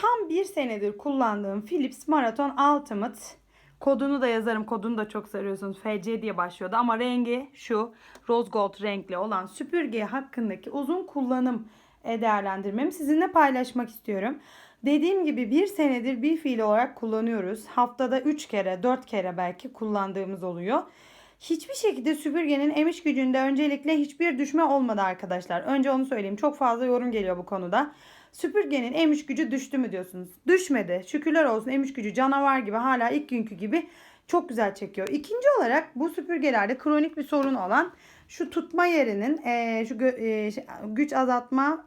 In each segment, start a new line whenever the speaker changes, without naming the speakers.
Tam bir senedir kullandığım Philips Marathon Ultimate kodunu da yazarım. Kodunu da çok sarıyorsunuz. FC diye başlıyordu ama rengi şu rose gold renkli olan süpürge hakkındaki uzun kullanım e, değerlendirmemi sizinle paylaşmak istiyorum. Dediğim gibi bir senedir bir fiil olarak kullanıyoruz. Haftada 3 kere 4 kere belki kullandığımız oluyor. Hiçbir şekilde süpürgenin emiş gücünde öncelikle hiçbir düşme olmadı arkadaşlar. Önce onu söyleyeyim. Çok fazla yorum geliyor bu konuda. Süpürgenin emiş gücü düştü mü diyorsunuz. Düşmedi. Şükürler olsun emiş gücü canavar gibi hala ilk günkü gibi çok güzel çekiyor. İkinci olarak bu süpürgelerde kronik bir sorun olan şu tutma yerinin eee, şu gö- eee, şey, güç azaltma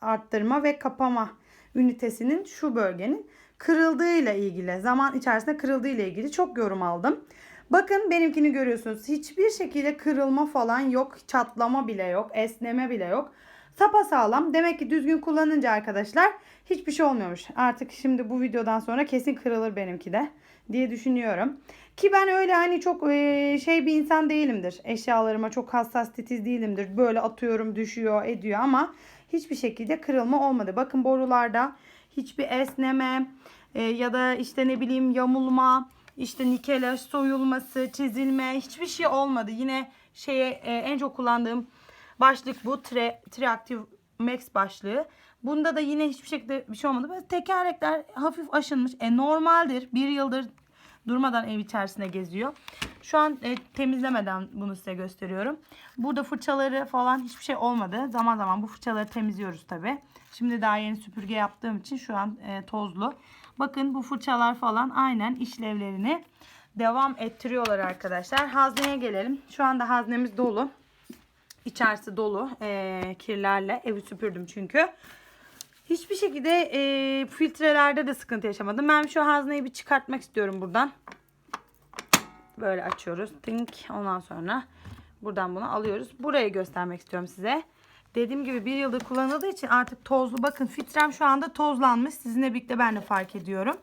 arttırma ve kapama ünitesinin şu bölgenin kırıldığıyla ilgili zaman içerisinde kırıldığıyla ilgili çok yorum aldım. Bakın benimkini görüyorsunuz. Hiçbir şekilde kırılma falan yok. Çatlama bile yok. Esneme bile yok. Sapa sağlam. Demek ki düzgün kullanınca arkadaşlar hiçbir şey olmuyormuş. Artık şimdi bu videodan sonra kesin kırılır benimki de diye düşünüyorum. Ki ben öyle hani çok e, şey bir insan değilimdir. Eşyalarıma çok hassas titiz değilimdir. Böyle atıyorum düşüyor ediyor ama hiçbir şekilde kırılma olmadı. Bakın borularda hiçbir esneme e, ya da işte ne bileyim yamulma, işte nikelaj soyulması, çizilme hiçbir şey olmadı. Yine şeye e, en çok kullandığım başlık bu. Tre, Triactive Max başlığı. Bunda da yine hiçbir şekilde bir şey olmadı. Böyle tekerlekler hafif aşınmış. E normaldir. Bir yıldır durmadan ev içerisinde geziyor. Şu an e, temizlemeden bunu size gösteriyorum. Burada fırçaları falan hiçbir şey olmadı. Zaman zaman bu fırçaları temizliyoruz tabi. Şimdi daha yeni süpürge yaptığım için şu an e, tozlu. Bakın bu fırçalar falan aynen işlevlerini devam ettiriyorlar arkadaşlar. Hazneye gelelim. Şu anda haznemiz dolu. İçerisi dolu e, kirlerle. Evi süpürdüm çünkü. Hiçbir şekilde e, filtrelerde de sıkıntı yaşamadım. Ben şu hazneyi bir çıkartmak istiyorum buradan. Böyle açıyoruz. Tink. Ondan sonra buradan bunu alıyoruz. Burayı göstermek istiyorum size. Dediğim gibi bir yıldır kullanıldığı için artık tozlu. Bakın filtrem şu anda tozlanmış. Sizinle birlikte ben de fark ediyorum.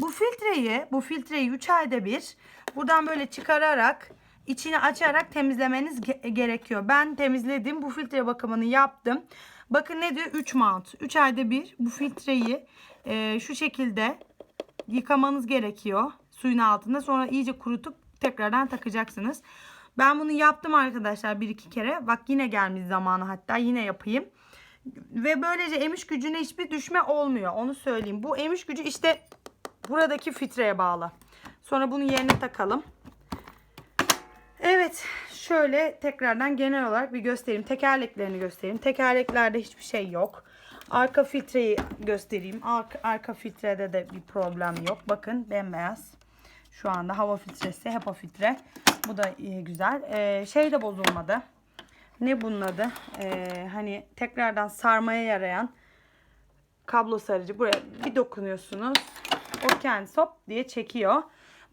Bu filtreyi, bu filtreyi 3 ayda bir buradan böyle çıkararak içini açarak temizlemeniz ge- gerekiyor. Ben temizledim. Bu filtre bakımını yaptım. Bakın ne diyor? 3 mount. 3 ayda bir bu filtreyi e, şu şekilde yıkamanız gerekiyor suyun altında. Sonra iyice kurutup tekrardan takacaksınız. Ben bunu yaptım arkadaşlar bir iki kere. Bak yine gelmiş zamanı hatta yine yapayım. Ve böylece emiş gücüne hiçbir düşme olmuyor. Onu söyleyeyim. Bu emiş gücü işte buradaki filtreye bağlı. Sonra bunu yerine takalım. Evet şöyle tekrardan genel olarak bir göstereyim. Tekerleklerini göstereyim. Tekerleklerde hiçbir şey yok. Arka filtreyi göstereyim. Arka, arka filtrede de bir problem yok. Bakın bembeyaz. Şu anda hava filtresi, HEPA filtre. Bu da iyi, güzel. Ee, şey de bozulmadı. Ne bunun adı? Ee, hani tekrardan sarmaya yarayan kablo sarıcı. Buraya bir dokunuyorsunuz. O kendisi hop diye çekiyor.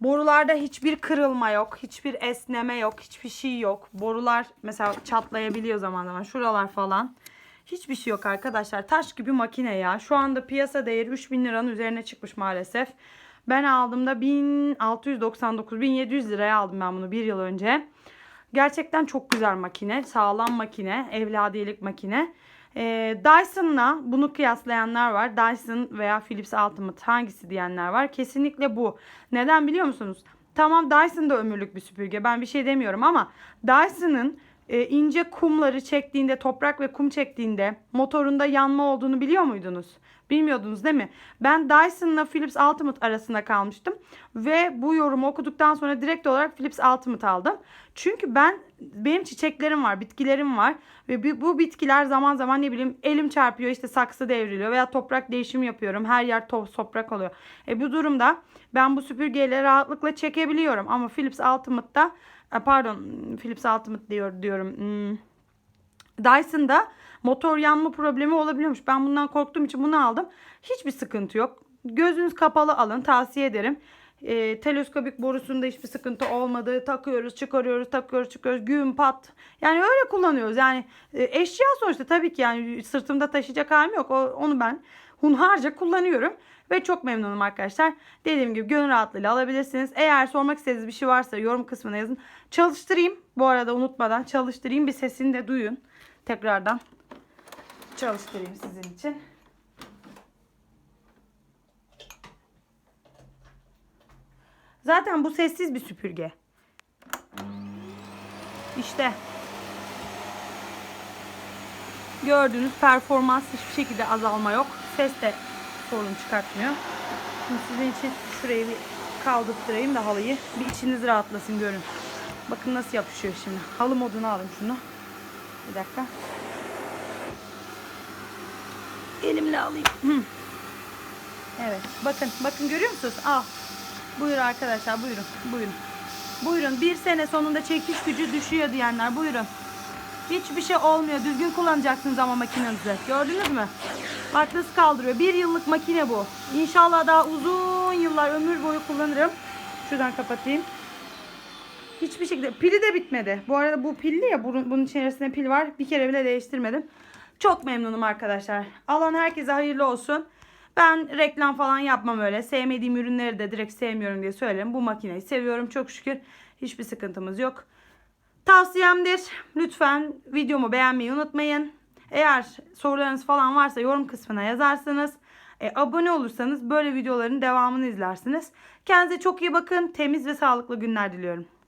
Borularda hiçbir kırılma yok. Hiçbir esneme yok. Hiçbir şey yok. Borular mesela çatlayabiliyor zaman zaman. Şuralar falan. Hiçbir şey yok arkadaşlar. Taş gibi makine ya. Şu anda piyasa değeri 3000 liranın üzerine çıkmış maalesef. Ben aldığımda 1699 1700 liraya aldım ben bunu bir yıl önce. Gerçekten çok güzel makine. Sağlam makine. Evladiyelik makine. Ee, Dyson'la bunu kıyaslayanlar var. Dyson veya Philips Ultimate hangisi diyenler var. Kesinlikle bu. Neden biliyor musunuz? Tamam Dyson da ömürlük bir süpürge. Ben bir şey demiyorum ama Dyson'ın e, ince kumları çektiğinde, toprak ve kum çektiğinde motorunda yanma olduğunu biliyor muydunuz? Bilmiyordunuz değil mi? Ben Dyson'la Philips Ultimate arasında kalmıştım. Ve bu yorumu okuduktan sonra direkt olarak Philips Ultimate aldım. Çünkü ben benim çiçeklerim var, bitkilerim var. Ve bu- bitkiler zaman zaman ne bileyim elim çarpıyor işte saksı devriliyor veya toprak değişimi yapıyorum. Her yer toz toprak oluyor. E bu durumda ben bu süpürgeyle rahatlıkla çekebiliyorum. Ama Philips Ultimate'da pardon Philips Ultimate diyor diyorum. Hmm, Dyson'da motor yanma problemi olabiliyormuş. Ben bundan korktuğum için bunu aldım. Hiçbir sıkıntı yok. Gözünüz kapalı alın tavsiye ederim. Ee, teleskopik borusunda hiçbir sıkıntı olmadı. Takıyoruz, çıkarıyoruz, takıyoruz, çıkıyoruz. Güm pat. Yani öyle kullanıyoruz. Yani e, eşya sonuçta tabii ki yani sırtımda taşıyacak halim yok. O, onu ben hunharca kullanıyorum. Ve çok memnunum arkadaşlar. Dediğim gibi gönül rahatlığıyla alabilirsiniz. Eğer sormak istediğiniz bir şey varsa yorum kısmına yazın. Çalıştırayım. Bu arada unutmadan çalıştırayım. Bir sesini de duyun. Tekrardan çalıştırayım sizin için. Zaten bu sessiz bir süpürge. İşte. Gördüğünüz performans hiçbir şekilde azalma yok. Ses de sorun çıkartmıyor. Şimdi sizin için şurayı bir kaldırtırayım da halıyı. Bir içiniz rahatlasın görün. Bakın nasıl yapışıyor şimdi. Halı moduna alın şunu. Bir dakika. Elimle alayım. Evet. Bakın. Bakın görüyor musunuz? Al. Buyur arkadaşlar. Buyurun. Buyurun. Buyurun. Bir sene sonunda çekiş gücü düşüyor diyenler. Buyurun. Hiçbir şey olmuyor. Düzgün kullanacaksınız ama makinenizi. Gördünüz mü? Bak nasıl kaldırıyor. Bir yıllık makine bu. İnşallah daha uzun yıllar ömür boyu kullanırım. Şuradan kapatayım. Hiçbir şekilde pili de bitmedi. Bu arada bu pilli ya bunun, içerisinde pil var. Bir kere bile değiştirmedim. Çok memnunum arkadaşlar. Alan herkese hayırlı olsun. Ben reklam falan yapmam öyle. Sevmediğim ürünleri de direkt sevmiyorum diye söylerim. Bu makineyi seviyorum çok şükür. Hiçbir sıkıntımız yok. Tavsiyemdir. Lütfen videomu beğenmeyi unutmayın. Eğer sorularınız falan varsa yorum kısmına yazarsınız. E, abone olursanız böyle videoların devamını izlersiniz. Kendinize çok iyi bakın. Temiz ve sağlıklı günler diliyorum.